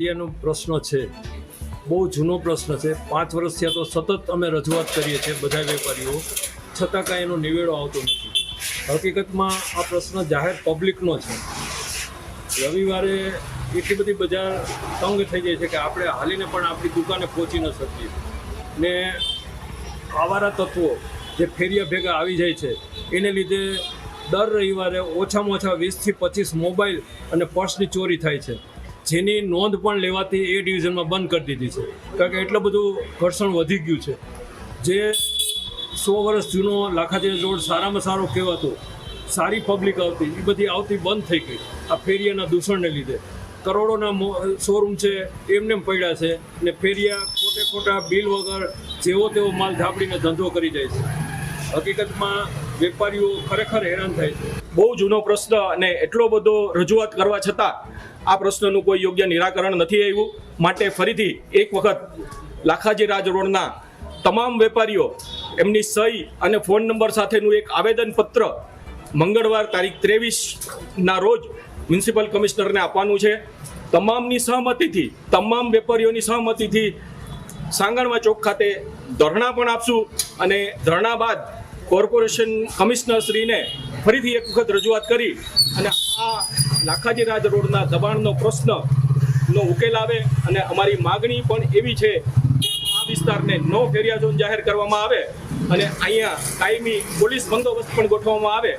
એનો પ્રશ્ન છે. બહુ જૂનો પ્રશ્ન છે. પાંચ વર્ષ થયા તો સતત અમે રજૂઆત કરીએ છીએ બધા વેપારીઓ. છતાં કાંઈ એનો નિવેડો આવતો નથી. હકીકતમાં આ પ્રશ્ન જાહેર પબ્લિકનો છે. રવિવારે એટલી બધી બજાર તંગ થઈ જાય છે કે આપણે હાલીને પણ આપણી દુકાને પહોંચી ન શકીએ. ને આવારા તત્વો જે ફેરિયા ભેગા આવી જાય છે, એને લીધે દર રવિવારે ઓછામાં ઓછા વીસથી પચીસ મોબાઈલ અને પર્સની ચોરી થાય છે. જેની નોંધ પણ લેવાથી એ ડિવિઝનમાં બંધ કરી દીધી છે. કારણ કે એટલું બધું ઘર્ષણ વધી ગયું છે. જે સો વર્ષ જૂનો લાખાજી રોડ સારામાં સારો કહેવાતો, સારી પબ્લિક આવતી, એ બધી આવતી બંધ થઈ ગઈ. આ ફેરિયાના દૂષણને લીધે. કરોડોના શોરૂમ છે, એમને પડ્યા છે ને ફેરિયા ખોટે ખોટા બિલ વગર જેવો તેવો માલ ધાપડીને ધંધો કરી જાય છે. હકીકતમાં વેપારીઓ ખરેખર હેરાન થાય છે. બહુ જૂનો પ્રશ્ન અને એટલો બધો રજૂઆત કરવા છતાં આ પ્રશ્નનું કોઈ યોગ્ય નિરાકરણ નથી આવ્યું. માટે ફરીથી એક વખત લાખાજી રાજ રોડના તમામ વેપારીઓ એમની સહી અને ફોન નંબર સાથેનું એક આવેદનપત્ર મંગળવાર તારીખ ત્રેવીસના રોજ મ્યુનિસિપલ કમિશનરને આપવાનું છે. તમામની સહમતિથી, તમામ વેપારીઓની સહમતિથી સાંગણવા ચોક ખાતે ધરણા પણ આપશું અને ધરણા બાદ કોર્પોરેશન કમિશનર શ્રીને ફરીથી એક વખત રજૂઆત કરી અને આ લાખાજી રાજ રોડના દબાણનો પ્રશ્નનો ઉકેલ આવે અને અમારી માગણી પણ એવી છે કે આ વિસ્તારને નો ફેરિયા ઝોન જાહેર કરવામાં આવે અને અહીંયા કાયમી પોલીસ બંદોબસ્ત પણ ગોઠવવામાં આવે.